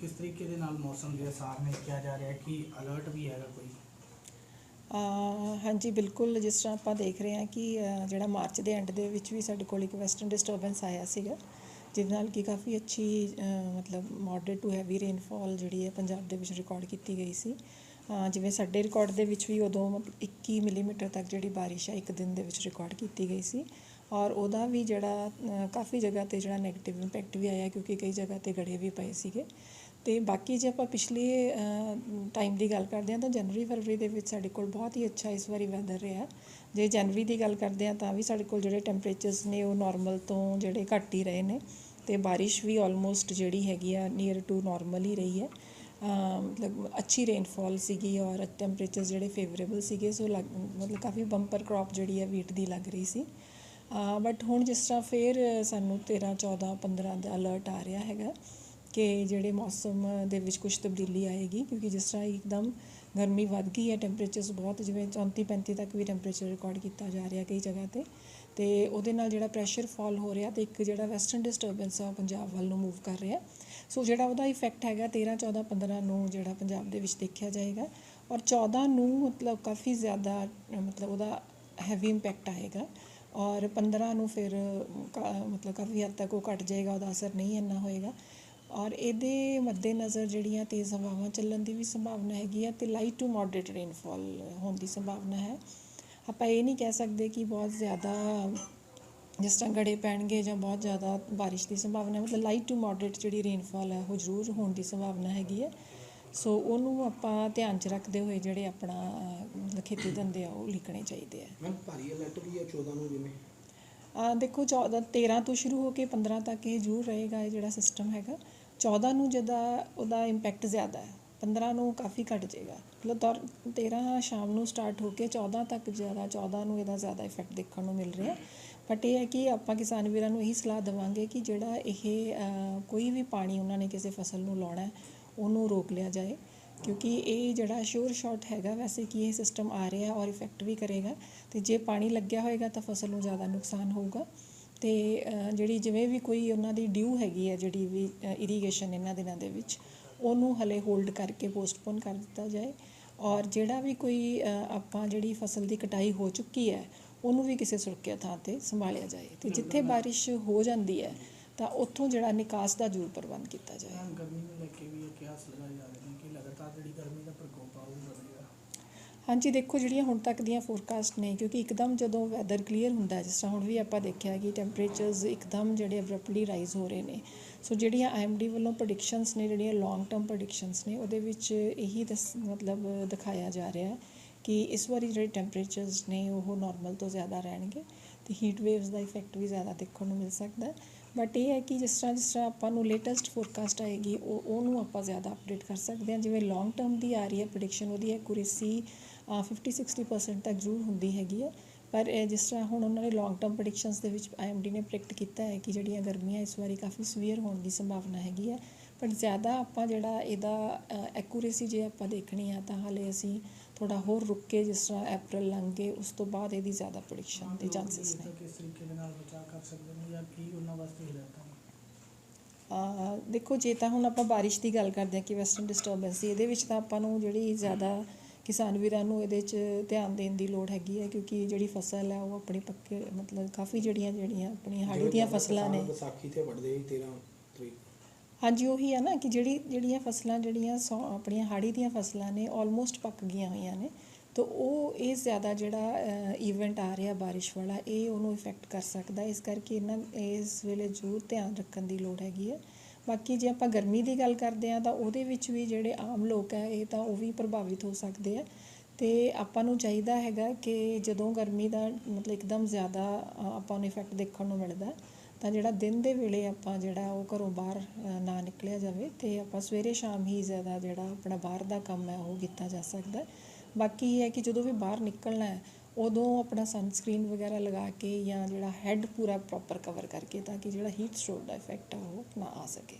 ਕਿਸ ਤਰੀਕੇ ਦੇ ਨਾਲ ਮੌਸਮ ਦੇ ਅਸਾਰ ਨੇ ਕਿਹਾ ਜਾ ਰਿਹਾ ਕਿ ਅਲਰਟ ਵੀ ਹੈਗਾ ਕੋਈ? ਹਾਂਜੀ, ਬਿਲਕੁਲ। ਜਿਸ ਤਰ੍ਹਾਂ ਆਪਾਂ ਦੇਖ ਰਹੇ ਹਾਂ ਕਿ ਜਿਹੜਾ ਮਾਰਚ ਦੇ ਐਂਡ ਦੇ ਵਿੱਚ ਵੀ ਸਾਡੇ ਕੋਲ ਇੱਕ ਵੈਸਟਰਨ ਡਿਸਟਰਬੈਂਸ ਆਇਆ ਸੀਗਾ, ਜਿਹਦੇ ਨਾਲ ਕਿ ਕਾਫੀ ਅੱਛੀ ਮਤਲਬ ਮੋਡਰੇਟ ਟੂ ਹੈਵੀ ਰੇਨਫਾਲ ਜਿਹੜੀ ਹੈ ਪੰਜਾਬ ਦੇ ਵਿੱਚ ਰਿਕਾਰਡ ਕੀਤੀ ਗਈ ਸੀ। ਜਿਵੇਂ ਸਾਡੇ ਰਿਕਾਰਡ ਦੇ ਵਿੱਚ ਵੀ ਉਦੋਂ ਮਤਲਬ 21 ਮਿਲੀਮੀਟਰ ਤੱਕ ਜਿਹੜੀ ਬਾਰਿਸ਼ ਹੈ ਇੱਕ ਦਿਨ ਦੇ ਵਿੱਚ ਰਿਕਾਰਡ ਕੀਤੀ ਗਈ ਸੀ। ਔਰ ਉਹਦਾ ਵੀ ਜਿਹੜਾ ਕਾਫੀ ਜਗ੍ਹਾ ਤੇ ਜਿਹੜਾ 네ਗੇਟਿਵ ਇੰਪੈਕਟ ਵੀ ਆਇਆ, ਕਿਉਂਕਿ ਕਈ ਜਗ੍ਹਾ ਤੇ ਗੜੇ ਵੀ ਪਏ ਸੀਗੇ। ਤੇ ਬਾਕੀ ਜੇ ਆਪਾਂ ਪਿਛਲੇ ਟਾਈਮ ਦੀ ਗੱਲ ਕਰਦੇ ਹਾਂ ਤਾਂ ਜਨਵਰੀ ਫਰਵਰੀ ਦੇ ਵਿੱਚ ਸਾਡੇ ਕੋਲ ਬਹੁਤ ਹੀ ਅੱਛਾ ਇਸ ਵਾਰੀ ਵੈਦਰ ਰਿਹਾ। ਜੇ ਜਨਵਰੀ ਦੀ ਗੱਲ ਕਰਦੇ ਹਾਂ ਤਾਂ ਵੀ ਸਾਡੇ ਕੋਲ ਜਿਹੜੇ ਟੈਂਪਰੇਚਰਸ ਨੇ ਉਹ ਨਾਰਮਲ ਤੋਂ ਜਿਹੜੇ ਘੱਟ ਹੀ ਰਹੇ ਨੇ ਤੇ ਬਾਰਿਸ਼ ਵੀ ਆਲਮੋਸਟ ਜਿਹੜੀ ਹੈਗੀ ਆ ਨੀਅਰ ਟੂ ਨਾਰਮਲ ਹੀ ਰਹੀ ਹੈ। ਮਤਲਬ ਅੱਛੀ ਰੇਨਫਾਲ ਸੀਗੀ ਔਰ ਟੈਂਪਰੇਚਰਸ ਜਿਹੜੇ ਫੇਵਰੇਬਲ ਸੀਗੇ, ਸੋ ਲੱਗ- ਮਤਲਬ ਕਾਫੀ ਬੰਪਰ ਕ੍ਰੌਪ ਜਿਹੜੀ ਹੈ ਵੀਟ ਦੀ ਲੱਗ ਰਹੀ ਸੀ। ਬਟ ਹੁਣ ਜਿਸ ਤਰ੍ਹਾਂ ਫੇਰ ਸਾਨੂੰ 13 14 15 ਦਾ ਅਲਰਟ ਆ ਰਿਹਾ ਹੈਗਾ। ਕਿ ਜਿਹੜੇ ਮੌਸਮ ਦੇ ਵਿੱਚ ਕੁਝ ਤਬਦੀਲੀ ਆਏਗੀ, ਕਿਉਂਕਿ ਜਿਸ ਤਰ੍ਹਾਂ ਇੱਕਦਮ ਗਰਮੀ ਵੱਧ ਗਈ ਹੈ ਟੈਂਪਰੇਚਰਸ ਬਹੁਤ ਜਿਵੇਂ 34 35 ਤੱਕ ਵੀ ਟੈਂਪਰੇਚਰ ਰਿਕਾਰਡ ਕੀਤਾ ਜਾ ਰਿਹਾ ਕਈ ਜਗ੍ਹਾ ਤੇ ਤੇ ਉਹਦੇ ਨਾਲ ਜਿਹੜਾ ਪ੍ਰੈਸ਼ਰ ਫਾਲ ਹੋ ਰਿਹਾ ਤੇ ਇੱਕ ਜਿਹੜਾ ਵੈਸਟਰਨ ਡਿਸਟਰਬੈਂਸ ਆ ਉਹ ਪੰਜਾਬ ਵੱਲ ਨੂੰ ਮੂਵ ਕਰ ਰਿਹਾ। ਸੋ ਜਿਹੜਾ ਉਹਦਾ ਇਫੈਕਟ ਹੈਗਾ 13 14 15 ਨੂੰ ਜਿਹੜਾ ਪੰਜਾਬ ਦੇ ਵਿੱਚ ਦੇਖਿਆ ਜਾਏਗਾ ਔਰ 14 ਨੂੰ ਮਤਲਬ ਕਾਫੀ ਜ਼ਿਆਦਾ, ਮਤਲਬ ਉਹਦਾ ਹੈਵੀ ਇੰਪੈਕਟ ਆਏਗਾ ਔਰ 15 ਨੂੰ ਫਿਰ ਕਾ- ਮਤਲਬ ਕਾਫੀ ਹੱਦ ਤੱਕ ਉਹ ਘਟ ਜਾਏਗਾ, ਉਹਦਾ ਅਸਰ ਨਹੀਂ ਇੰਨਾ ਹੋਏਗਾ। ਔਰ ਇਹਦੇ ਮੱਦੇਨਜ਼ਰ ਜਿਹੜੀਆਂ ਤੇਜ਼ ਹਵਾਵਾਂ ਚੱਲਣ ਦੀ ਵੀ ਸੰਭਾਵਨਾ ਹੈਗੀ ਹੈ ਤੇ ਲਾਈਟ ਟੂ ਮੋਡਰੇਟ ਰੇਨਫਾਲ ਹੋਣ ਦੀ ਸੰਭਾਵਨਾ ਹੈ। ਆਪਾਂ ਇਹ ਨਹੀਂ ਕਹਿ ਸਕਦੇ ਕਿ ਬਹੁਤ ਜ਼ਿਆਦਾ ਜਿਸ ਤਰ੍ਹਾਂ ਗੜੇ ਪੈਣਗੇ ਜਾਂ ਬਹੁਤ ਜ਼ਿਆਦਾ ਬਾਰਿਸ਼ ਦੀ ਸੰਭਾਵਨਾ ਮਤਲਬ ਲਾਈਟ ਟੂ ਮੋਡਰੇਟ ਜਿਹੜੀ ਰੇਨਫਾਲ ਹੈ ਉਹ ਜ਼ਰੂਰ ਹੋਣ ਦੀ ਸੰਭਾਵਨਾ ਹੈਗੀ ਹੈ। ਸੋ ਉਹਨੂੰ ਆਪਾਂ ਧਿਆਨ 'ਚ ਰੱਖਦੇ ਹੋਏ ਜਿਹੜੇ ਆਪਣਾ ਖੇਤੀ ਧੰਦੇ ਆ ਉਹ ਲਿਖਣੇ ਚਾਹੀਦੇ ਆ। ਮੈਂ ਭਾਰੀ ਅਲਰਟ ਵੀ ਹੈ 14 ਨੂੰ ਜਿਵੇਂ? ਆ ਦੇਖੋ 14 13 ਤੋਂ ਸ਼ੁਰੂ ਹੋ ਕੇ 15 ਤੱਕ ਇਹ ਜ਼ਰੂਰ ਰਹੇਗਾ ਇਹ ਜਿਹੜਾ ਸਿਸਟਮ ਹੈਗਾ। 14 ਨੂੰ ਜਿਹਦਾ ਉਹਦਾ ਇੰਪੈਕਟ ਜ਼ਿਆਦਾ ਹੈ 15 ਨੂੰ ਕਾਫੀ ਘਟ ਜਾਏਗਾ। ਮਤਲਬ ਦੌਰ 13 ਸ਼ਾਮ ਨੂੰ ਸਟਾਰਟ ਹੋ ਕੇ 14 ਤੱਕ ਜ਼ਿਆਦਾ 14 ਨੂੰ ਇਹਦਾ ਜ਼ਿਆਦਾ ਇਫੈਕਟ ਦੇਖਣ ਨੂੰ ਮਿਲ ਰਿਹਾ। ਬਟ ਇਹ ਹੈ ਕਿ ਆਪਾਂ ਕਿਸਾਨ ਵੀਰਾਂ ਨੂੰ ਇਹੀ ਸਲਾਹ ਦੇਵਾਂਗੇ ਕਿ ਜਿਹੜਾ ਇਹ ਕੋਈ ਵੀ ਪਾਣੀ ਉਹਨਾਂ ਨੇ ਕਿਸੇ ਫਸਲ ਨੂੰ ਲਾਉਣਾ ਉਹਨੂੰ ਰੋਕ ਲਿਆ ਜਾਏ। ਕਿਉਂਕਿ ਇਹ ਜਿਹੜਾ ਸ਼ੋਰ ਸ਼ਾਟ ਹੈਗਾ, ਵੈਸੇ ਕਿ ਇਹ ਸਿਸਟਮ ਆ ਰਿਹਾ ਔਰ ਇਫੈਕਟ ਵੀ ਕਰੇਗਾ। ਤੇ ਜੇ ਪਾਣੀ ਲੱਗਿਆ ਹੋਏਗਾ ਤਾਂ ਫਸਲ ਨੂੰ ਜ਼ਿਆਦਾ ਨੁਕਸਾਨ ਹੋਊਗਾ। ਤੇ ਅ, ਜਿਹੜੀ ਜਿਵੇਂ ਵੀ ਕੋਈ ਉਹਨਾਂ ਦੀ ਡਿਊ ਹੈਗੀ ਹੈ ਜਿਹੜੀ ਵੀ ਇਰੀਗੇਸ਼ਨ ਇਹਨਾਂ ਦਿਨਾਂ ਦੇ ਵਿੱਚ ਉਹਨੂੰ ਹਲੇ ਹੋਲਡ ਕਰਕੇ ਪੋਸਟਪੋਨ ਕਰ ਦਿੱਤਾ ਜਾਏ ਔਰ ਜਿਹੜਾ ਵੀ ਕੋਈ ਆਪਾਂ ਜਿਹੜੀ ਫਸਲ ਦੀ ਕਟਾਈ ਹੋ ਚੁੱਕੀ ਹੈ ਉਹਨੂੰ ਵੀ ਕਿਸੇ ਸੁਰੱਖਿਅਤ ਥਾਂ ਤੇ ਸੰਭਾਲਿਆ ਜਾਏ। ਤੇ ਜਿੱਥੇ ਬਾਰਿਸ਼ ਹੋ ਜਾਂਦੀ ਹੈ ਤਾਂ ਉੱਥੋਂ ਜਿਹੜਾ ਨਿਕਾਸ ਦਾ ਜ਼ਰੂਰ ਪ੍ਰਬੰਧ ਕੀਤਾ ਜਾਏ। ਹਾਂ, ਗਰਮੀ ਨੂੰ ਲੈ ਕੇ ਵੀ ਇਹ ਕਿਆਸ ਲਗਾਏ ਜਾ ਰਹੇ ਨੇ ਕਿ ਲਗਾਤਾਰ ਜਿਹੜੀ ਗਰਮੀ ਦਾ ਪ੍ਰਕੋਪ ਆ ਉਹ ਵਧੇਗਾ ਹਾਂਜੀ, ਦੇਖੋ ਜਿਹੜੀਆਂ ਹੁਣ ਤੱਕ ਦੀਆਂ ਫੋਰਕਾਸਟ ਨੇ, ਕਿਉਂਕਿ ਇੱਕਦਮ ਜਦੋਂ ਵੈਦਰ ਕਲੀਅਰ ਹੁੰਦਾ ਜਿਸ ਤਰ੍ਹਾਂ ਹੁਣ ਵੀ ਆਪਾਂ ਦੇਖਿਆ ਕਿ ਟੈਂਪਰੇਚਰਸ ਇੱਕਦਮ ਜਿਹੜੇ ਅਬਰਪਟਲੀ ਰਾਈਜ਼ ਹੋ ਰਹੇ ਨੇ। ਸੋ ਜਿਹੜੀਆਂ ਆਈਐਮਡੀ ਵੱਲੋਂ ਪ੍ਰੈਡਿਕਸ਼ਨਸ ਨੇ, ਜਿਹੜੀਆਂ ਲੌਂਗ ਟਰਮ ਪ੍ਰੈਡਿਕਸ਼ਨਸ ਨੇ, ਉਹਦੇ ਵਿੱਚ ਇਹੀ ਦੱਸ, ਮਤਲਬ ਦਿਖਾਇਆ ਜਾ ਰਿਹਾ ਹੈ ਕਿ ਇਸ ਵਾਰੀ ਜਿਹੜੇ ਟੈਂਪਰੇਚਰਸ ਨੇ, ਉਹ ਨਾਰਮਲ ਤੋਂ ਜ਼ਿਆਦਾ ਰਹਿਣਗੇ ਤੇ ਹੀਟ ਵੇਵਸ ਦਾ ਇਫੈਕਟ ਵੀ ਜ਼ਿਆਦਾ ਦੇਖਣ ਨੂੰ ਮਿਲ ਸਕਦਾ ਬਟ ਇਹ ਹੈ ਕਿ ਜਿਸ ਤਰ੍ਹਾਂ ਜਿਸ ਤਰ੍ਹਾਂ ਆਪਾਂ ਨੂੰ ਲੇਟੈਸਟ ਫੋਰਕਾਸਟ ਆਏਗੀ, ਉਹ, ਉਹਨੂੰ ਆਪਾਂ ਜ਼ਿਆਦਾ ਅਪਡੇਟ ਕਰ ਸਕਦੇ ਹਾਂ। ਜਿਵੇਂ ਲੌਂਗ ਟਰਮ ਦੀ ਆ ਰਹੀ ਹੈ ਪ੍ਰੈਡਿਕਸ਼ਨ ਉਹਦੀ ਹੈ ਕੁਰੇਸੀ 50 60% ਤੱਕ ਜ਼ਰੂਰ ਹੁੰਦੀ ਹੈਗੀ ਹੈ। ਪਰ ਜਿਸ ਤਰ੍ਹਾਂ ਹੁਣ ਉਹਨਾਂ ਨੇ ਲੌਂਗ ਟਰਮ ਪ੍ਰੈਡਿਕਸ਼ਨਸ ਦੇ ਵਿੱਚ ਆਈਐਮਡੀ ਨੇ ਪ੍ਰੈਡਿਕਟ ਕੀਤਾ ਹੈ ਕਿ ਜਿਹੜੀਆਂ ਗਰਮੀਆਂ ਇਸ ਵਾਰੀ ਕਾਫੀ ਸਵੀਅਰ ਹੋਣ ਦੀ ਸੰਭਾਵਨਾ ਹੈਗੀ ਹੈ। ਪਰ ਜ਼ਿਆਦਾ ਆਪਾਂ ਜਿਹੜਾ ਇਹਦਾ ਐਕੂਰੇਸੀ ਜੇ ਆਪਾਂ ਦੇਖਣੀ ਆ ਤਾਂ ਹਾਲੇ ਅਸੀਂ ਥੋੜਾ ਹੋਰ ਰੁਕ ਕੇ ਜਿਸ ਤਰ੍ਹਾਂ ਅਪ੍ਰੈਲ ਲੰਘ ਗਏ ਉਸ ਤੋਂ ਬਾਅਦ ਇਹਦੀ ਜ਼ਿਆਦਾ ਪ੍ਰੈਡਿਕਸ਼ਨ ਦੇ ਚਾਂਸਸ ਨੇ। ਕਿਸ ਤਰੀਕੇ ਦੇ ਨਾਲ ਬਚਾਅ ਕਰ ਸਕਦੇ ਨੇ ਜਾਂ ਕੀ ਉਹਨਾਂ ਵਾਸਤੇ ਹਦਾਇਤਾਂ ਨੇ ਅਹ ਦੇਖੋ ਜੇ ਤਾਂ ਹੁਣ ਆਪਾਂ ਬਾਰਿਸ਼ ਦੀ ਗੱਲ ਕਰਦੇ ਹਾਂ ਕਿ ਵੈਸਟਰਨ ਡਿਸਟਰਬੈਂਸ ਇਹਦੇ ਵਿੱਚ ਤਾਂ ਆਪਾਂ ਨੂੰ ਜਿਹੜੀ ਜ਼ਿਆਦਾ ਕਿਸਾਨ ਵੀਰਾਂ ਨੂੰ ਇਹਦੇ 'ਚ ਧਿਆਨ ਦੇਣ ਦੀ ਲੋੜ ਹੈਗੀ ਹੈ ਕਿਉਂਕਿ ਜਿਹੜੀ ਫਸਲ ਹੈ ਉਹ ਆਪਣੀ ਪੱਕੇ ਮਤਲਬ ਕਾਫੀ ਜਿਹੜੀਆਂ ਜਿਹੜੀਆਂ ਆਪਣੀਆਂ ਹਾੜੀ ਦੀਆਂ ਫਸਲਾਂ ਨੇ। ਵਿਸਾਖੀ ਤੇ ਵੱਢਦੇ ਸੀ 13 ਤਰੀਕ। ਹਾਂਜੀ ਉਹੀ ਹੈ ਨਾ ਕਿ ਜਿਹੜੀ ਜਿਹੜੀਆਂ ਫਸਲਾਂ ਜਿਹੜੀਆਂ ਆਪਣੀਆਂ ਹਾੜੀ ਦੀਆਂ ਫਸਲਾਂ ਨੇ ਆਲਮੋਸਟ ਪੱਕ ਗਈਆਂ ਹੋਈਆਂ ਨੇ। ਤਾਂ ਉਹ ਇਹ ਜ਼ਿਆਦਾ ਜਿਹੜਾ ਇਵੈਂਟ ਆ ਰਿਹਾ ਬਾਰਿਸ਼ ਵਾਲਾ ਇਹ ਉਹਨੂੰ ਇਫੈਕਟ ਕਰ ਸਕਦਾ। ਇਸ ਕਰਕੇ ਇਹਨਾਂ ਇਸ ਵੇਲੇ ਜ਼ਰੂਰ ਧਿਆਨ ਰੱਖਣ ਦੀ ਲੋੜ ਹੈਗੀ ਹੈ। ਬਾਕੀ ਜੇ ਆਪਾਂ ਗਰਮੀ ਦੀ ਗੱਲ ਕਰਦੇ ਹਾਂ ਤਾਂ ਉਹਦੇ ਵਿੱਚ ਵੀ ਜਿਹੜੇ ਆਮ ਲੋਕ ਹੈ, ਇਹ ਤਾਂ ਉਹ ਵੀ ਪ੍ਰਭਾਵਿਤ ਹੋ ਸਕਦੇ ਆ। ਤੇ ਆਪਾਂ ਨੂੰ ਚਾਹੀਦਾ ਹੈਗਾ ਕਿ ਜਦੋਂ ਗਰਮੀ ਦਾ ਮਤਲਬ ਇੱਕਦਮ ਜ਼ਿਆਦਾ ਆਪਾਂ ਨੂੰ ਇਫੈਕਟ ਦੇਖਣ ਨੂੰ ਮਿਲਦਾ ਤਾਂ ਜਿਹੜਾ ਦਿਨ ਦੇ ਵੇਲੇ ਆਪਾਂ ਜਿਹੜਾ ਉਹ ਘਰੋਂ ਬਾਹਰ ਨਾ ਨਿਕਲਿਆ ਜਾਵੇ ਤੇ ਆਪਾਂ ਸਵੇਰੇ ਸ਼ਾਮ ਹੀ ਜ਼ਿਆਦਾ ਜਿਹੜਾ ਆਪਣਾ ਬਾਹਰ ਦਾ ਕੰਮ ਹੈ, ਉਹ ਕੀਤਾ ਜਾ ਸਕਦਾ ਬਾਕੀ ਇਹ ਹੈ ਕਿ ਜਦੋਂ ਵੀ ਬਾਹਰ ਨਿਕਲਣਾ ਹੈ ਉਦੋਂ ਆਪਣਾ ਸਨਸਕ੍ਰੀਨ ਵਗੈਰਾ ਲਗਾ ਕੇ ਜਾਂ ਜਿਹੜਾ ਹੈੱਡ ਪੂਰਾ ਪ੍ਰੋਪਰ ਕਵਰ ਕਰਕੇ ਤਾਂ ਕਿ ਜਿਹੜਾ ਹੀਟ ਸਟ੍ਰੋਕ ਦਾ ਇਫੈਕਟ ਆ ਉਹ ਨਾ ਆ ਸਕੇ।